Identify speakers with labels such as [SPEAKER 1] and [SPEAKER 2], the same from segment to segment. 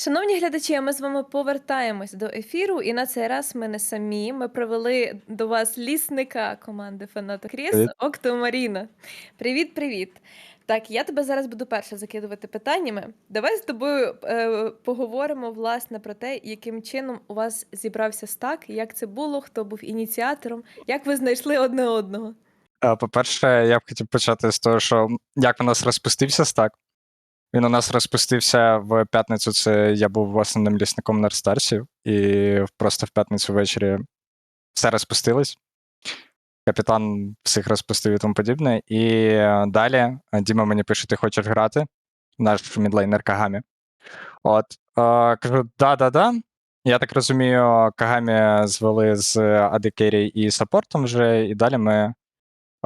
[SPEAKER 1] Шановні глядачі, ми з вами повертаємось до ефіру, і на цей раз ми не самі. Ми привели до вас лісника команди Фаната Кріс. Октомаріна. Привіт, привіт. Так, я тебе зараз буду перше закидувати питаннями. Давай з тобою е, поговоримо власне про те, яким чином у вас зібрався стак, як це було, хто був ініціатором, як ви знайшли одне одного.
[SPEAKER 2] Е, По-перше, я б хотів почати з того, що як у нас розпустився стак. Він у нас розпустився в п'ятницю. Це я був основним лісником на Старсів, і просто в п'ятницю ввечері все розпустилось. Капітан всіх розпустив і тому подібне. І е, далі е, Діма мені пише: ти хочеш грати? Наш мідлейнер Кагамі. От, е, кажу, да-да-да. Я так розумію, Кагамі звели з Адикері і саппортом вже, і далі ми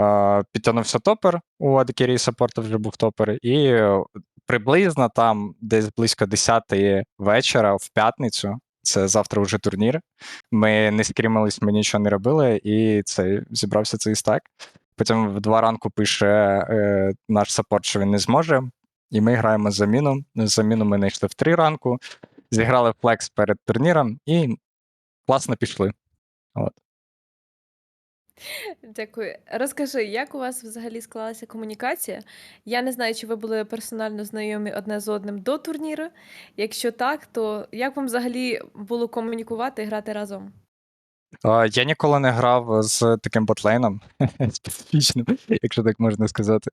[SPEAKER 2] е, підтягнувся топер. У Адикері і саппорта вже був топер, і приблизно там, десь близько 10 вечора в п'ятницю. Це завтра вже турнір. Ми не скрімились, ми нічого не робили, і це зібрався цей стак. Потім в два ранку пише е, наш саппорт, що він не зможе. І ми граємо заміну. Заміну ми знайшли в три ранку, зіграли флекс перед турніром і класно пішли. От.
[SPEAKER 1] Дякую. Розкажи, як у вас взагалі склалася комунікація? Я не знаю, чи ви були персонально знайомі одне з одним до турніру. Якщо так, то як вам взагалі було комунікувати і грати разом?
[SPEAKER 2] Я ніколи не грав з таким ботлейном специфічним, якщо так можна сказати.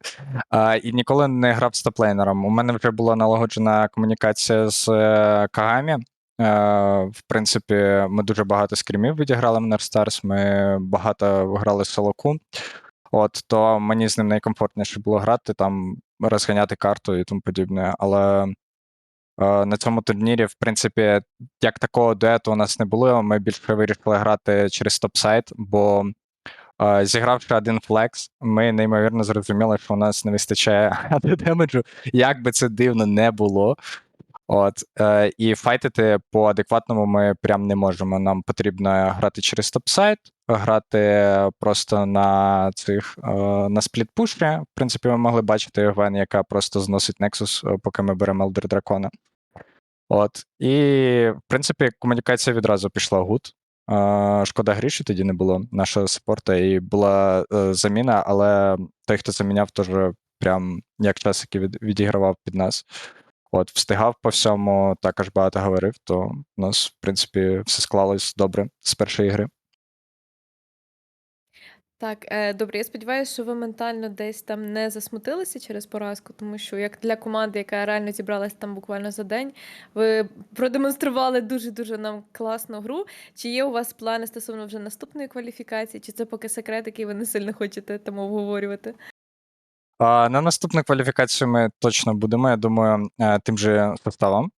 [SPEAKER 2] І ніколи не грав з топлейнером. У мене вже була налагоджена комунікація з е, Кагамі. Е, В принципі, ми дуже багато скрімів відіграли в Нерстарс, ми багато грали солоку. От, то мені з ним найкомфортніше було грати, там розганяти карту і тому подібне. Але Е, На цьому турнірі, в принципі, як такого дуету у нас не було. Ми більше вирішили грати через топ-сайт, бо е, зігравши один флекс, ми неймовірно зрозуміли, що у нас не вистачає демеджу, як би це дивно не було. От, е, і файтити по адекватному ми прям не можемо. Нам потрібно грати через топ-сайт, грати просто на цих е, на спліт-пуші. В принципі, ми могли бачити Гвен, яка просто зносить е, поки ми беремо Елдер Дракона. От. І, в принципі, комунікація відразу пішла гуд. Е, Шкода грі, що тоді не було нашого саппорта, і була е, заміна, але той, хто заміняв, теж прям як час, який від, відігравав під нас. От, встигав по всьому, також багато говорив, то у нас, в принципі, все склалось добре з першої гри.
[SPEAKER 1] Так, е, добре, я сподіваюся, що ви ментально десь там не засмутилися через поразку, тому що як для команди, яка реально зібралась там буквально за день, ви продемонстрували дуже-дуже нам класну гру. Чи є у вас плани стосовно вже наступної кваліфікації, чи це поки секрет, який ви не сильно хочете там обговорювати?
[SPEAKER 2] На наступну кваліфікацію ми точно будемо, я думаю, е, тим же составом.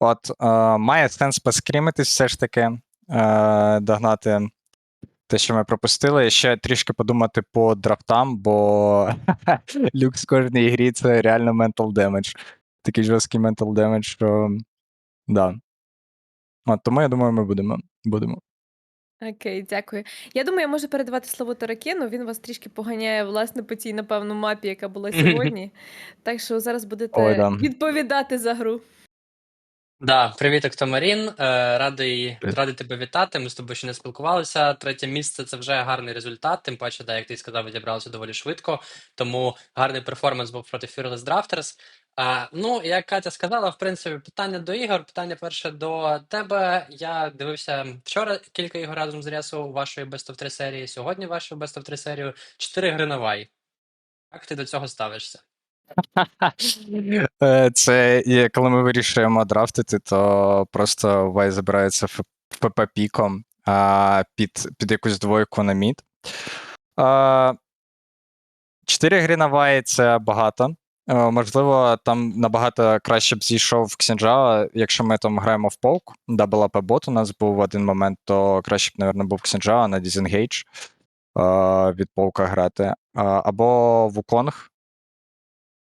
[SPEAKER 2] От, е, має сенс поскрімитись все ж таки, е, догнати те, що ми пропустили. І Ще трішки подумати по драфтам, бо люкс в кожній грі це реально mental damage. Такий жорсткий mental damage, що. Да. От, тому я думаю, ми будемо. будемо.
[SPEAKER 1] Окей, дякую. Я думаю, я можу передавати слово Таракену. Він вас трішки поганяє, власне, по цій, напевно, мапі, яка була сьогодні. Так що зараз
[SPEAKER 2] Ой,
[SPEAKER 1] будете
[SPEAKER 2] да.
[SPEAKER 1] відповідати за гру.
[SPEAKER 3] Да, привіт, Октомарін. Е, радий,
[SPEAKER 2] Привіт.
[SPEAKER 3] радий тебе вітати. Ми з тобою ще не спілкувалися. Третє місце це вже гарний результат. Тим паче, да, як ти сказав, відібралося доволі швидко. Тому гарний перформанс був проти Fearless Drafters. А, ну, як Катя сказала, в принципі, питання до ігор. Питання перше до тебе. Я дивився вчора кілька ігор разом з Ресу вашої Best of 3 серії. Сьогодні вашу Best of 3 серію. Чотири гри на вай. Як ти до цього ставишся?
[SPEAKER 2] Е, Це є, коли ми вирішуємо драфтити, то просто Вай забирається ФП піком а, під, під якусь двойку на мід. Чотири гри на Вай це багато. Е, Можливо, там набагато краще б зійшов Ксінджао, якщо ми там граємо в полк. Дабл ап бот у нас був в один момент, то краще б, мабуть, був Ксінджао на Disengage е, від полка грати. Або Вуконг.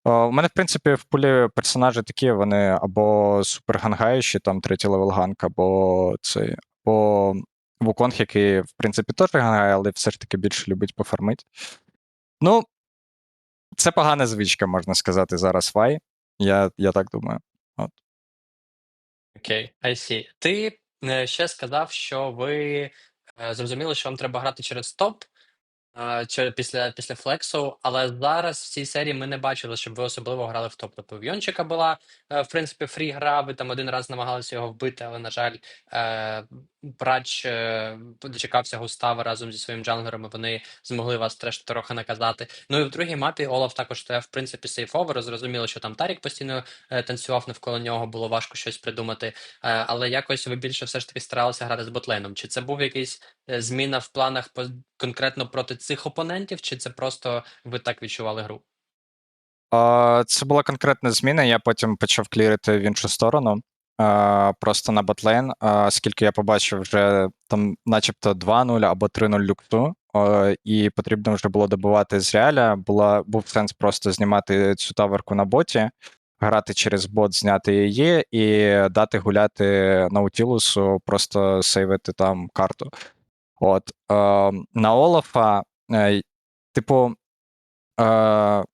[SPEAKER 2] Е, У мене, в принципі, в пулі персонажі такі, вони або супер гангаючі, там третій левел ганк, або цей, або Вуконг, який, в принципі, теж гангає, але все ж таки більше любить пофармити. Ну, це погана звичка, можна сказати, зараз Вай. Я, я так думаю.
[SPEAKER 3] Окей, I see. Ти е, ще сказав, що ви е, зрозуміли, що вам треба грати через топ е, після, після флексу, але зараз в цій серії ми не бачили, щоб ви особливо грали в топ. Тобто в Йончика була, е, в принципі, фрі гра, ви там один раз намагалися його вбити, але, на жаль, е, Брач е, дочекався Густава разом зі своїм джанглером, вони змогли вас теж трохи наказати. Ну і в другій мапі Олаф також стояв, в принципі, сейфовер. Зрозуміло, що там Тарік постійно танцював навколо нього, було важко щось придумати. Але якось ви більше все ж таки старалися грати з ботлейном. Чи це був якийсь зміна в планах по, конкретно проти цих опонентів, чи це просто ви так відчували гру?
[SPEAKER 2] Це була конкретна зміна. Я потім почав клірити в іншу сторону. Просто на ботлейн, а, оскільки я побачив вже там, начебто, 2-0 або 3-0 люкту, і потрібно вже було добивати з реаля. Була, був сенс просто знімати цю таверку на боті, грати через бот, зняти її і дати гуляти Наутілусу, просто сейвити там карту. От. а, На Олафа, е, типу. е,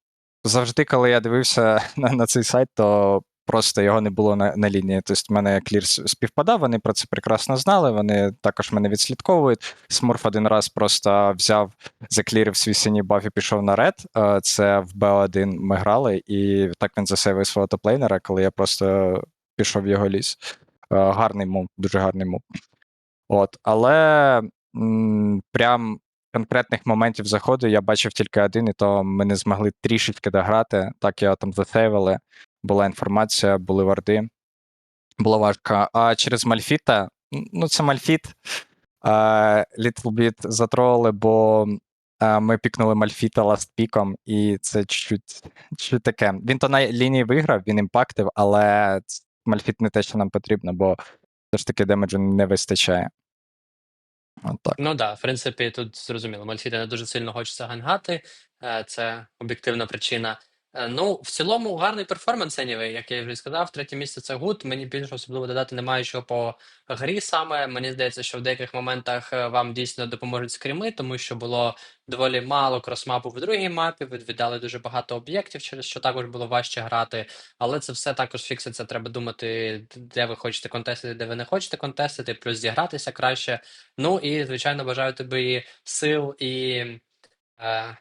[SPEAKER 2] завжди, коли я дивився на, на цей сайт, то просто його не було на, на лінії. Тобто, в мене клір співпадав, вони про це прекрасно знали. Вони також мене відслідковують. Смурф один раз просто взяв, заклірив свій синій баф і пішов на ред. Е, Це в Б1 ми грали, і так він засейвив свого топлейнера, коли я просто пішов в його ліс. Е, Гарний мув, дуже гарний мув. От, але м, прям конкретних моментів заходу я бачив тільки один, і то ми не змогли трішечки дограти. Так його там засейвили, була інформація, були варди. Було важко. А через Мальфіта, ну це Мальфіт. bit затролили, бо а, ми пікнули Мальфіта ластпіком, і це чуть, чуть таке. Він то на лінії виграв, він імпактив, але Мальфіт не те, що нам потрібно, бо все ж таки демеджу не вистачає. От так.
[SPEAKER 3] Ну да, в принципі, тут зрозуміло. Мальфіда не дуже сильно хочеться гангати, е, це об'єктивна причина. Е, Ну, в цілому, гарний перформанс, anyway, як я вже сказав. Третє місце це гуд. Мені більше особливо додати немає чого по грі саме. Мені здається, що в деяких моментах е, вам дійсно допоможуть скріми, тому що було доволі мало кросмапу в другій мапі. Ви віддали дуже багато об'єктів, через що також було важче грати. Але це все також фікситься. Треба думати, де ви хочете контестити, де ви не хочете контестити, плюс зігратися краще. Ну і, звичайно, бажаю тобі сил і, е,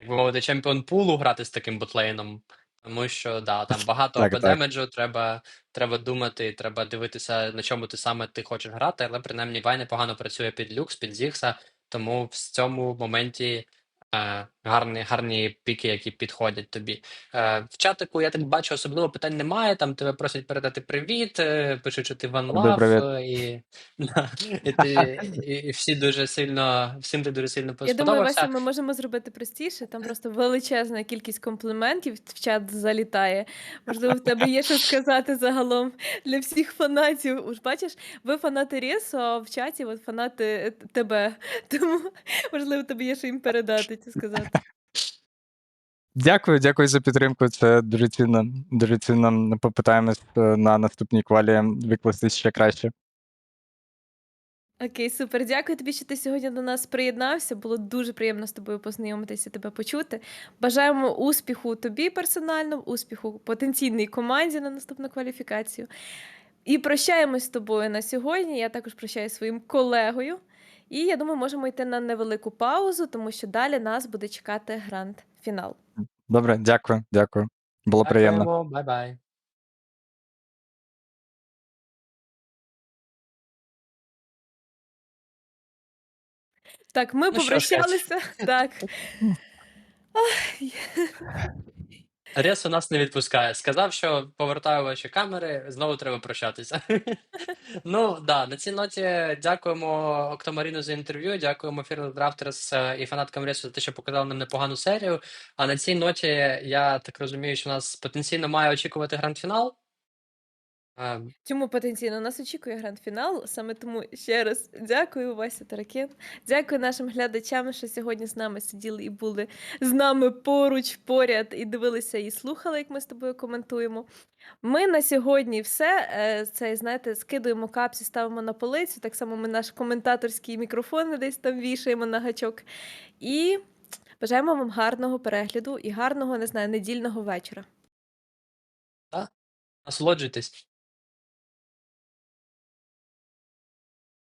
[SPEAKER 3] як би мовити, чемпіон пулу грати з таким ботлейном. Тому що да, там багато
[SPEAKER 2] Так,
[SPEAKER 3] ОП
[SPEAKER 2] так.
[SPEAKER 3] треба, треба думати, треба дивитися, на чому ти саме ти хочеш грати, але принаймні Вай непогано працює під люкс, під Зігса, тому в цьому моменті е, гарні, гарні піки, які підходять тобі. Е, в чатику я так бачу, особливо питань немає. Там тебе просять передати привіт, е, пишуть, що ти Ван
[SPEAKER 2] Добрий
[SPEAKER 3] Лав,
[SPEAKER 2] привіт.
[SPEAKER 3] е, і, і, ти, і, і всі дуже сильно, всім ти дуже сильно
[SPEAKER 1] Я думаю,
[SPEAKER 3] сподобався.
[SPEAKER 1] Вася, ми можемо зробити простіше. Там просто величезна кількість компліментів в чат залітає. Можливо, в тебе є що сказати загалом для всіх фанатів. Уж бачиш, ви фанати Ресу, а в чаті от фанати е, тебе. Тому, можливо, тобі є що їм передати чи сказати.
[SPEAKER 2] Дякую, дякую за підтримку. Це дуже цінно. Дуже цінно. Попитаємось е, на наступній квалі викласти ще краще.
[SPEAKER 1] Окей, супер. Дякую тобі, що ти сьогодні до нас приєднався. Було дуже приємно з тобою познайомитися, тебе почути. Бажаємо успіху тобі персонально, успіху потенційній команді на наступну кваліфікацію. І прощаємось з тобою на сьогодні. Я також прощаюся своїм колегою. І я думаю, можемо йти на невелику паузу, тому що далі нас буде чекати гранд-фінал.
[SPEAKER 2] Добре, дякую, дякую. Було приємно.
[SPEAKER 3] Дякуємо, бай-бай.
[SPEAKER 1] Так, ми
[SPEAKER 3] Ну що ж,
[SPEAKER 1] попрощалися. Так.
[SPEAKER 3] Рес у нас не відпускає. Сказав, що повертаю ваші камери, знову треба прощатися. Ну да, на цій ноті дякуємо Октомаріну за інтерв'ю, дякуємо Fearless Drafters е, і фанаткам Ресу за те, що показали нам непогану серію. А на цій ноті я так розумію, що нас потенційно має очікувати гранд-фінал. Е,
[SPEAKER 1] Чому потенційно нас очікує гранд-фінал? Саме тому ще раз дякую, Вася Таракен. Дякую нашим глядачам, що сьогодні з нами сиділи і були з нами поруч, поряд, і дивилися і слухали, як ми з тобою коментуємо. Ми на сьогодні все. Е, Це, знаєте, скидуємо капсі, ставимо на полицю. Так само ми наш коментаторський мікрофон десь там вішаємо на гачок. І бажаємо вам гарного перегляду і гарного, не знаю, недільного вечора.
[SPEAKER 3] Насолоджуйтесь.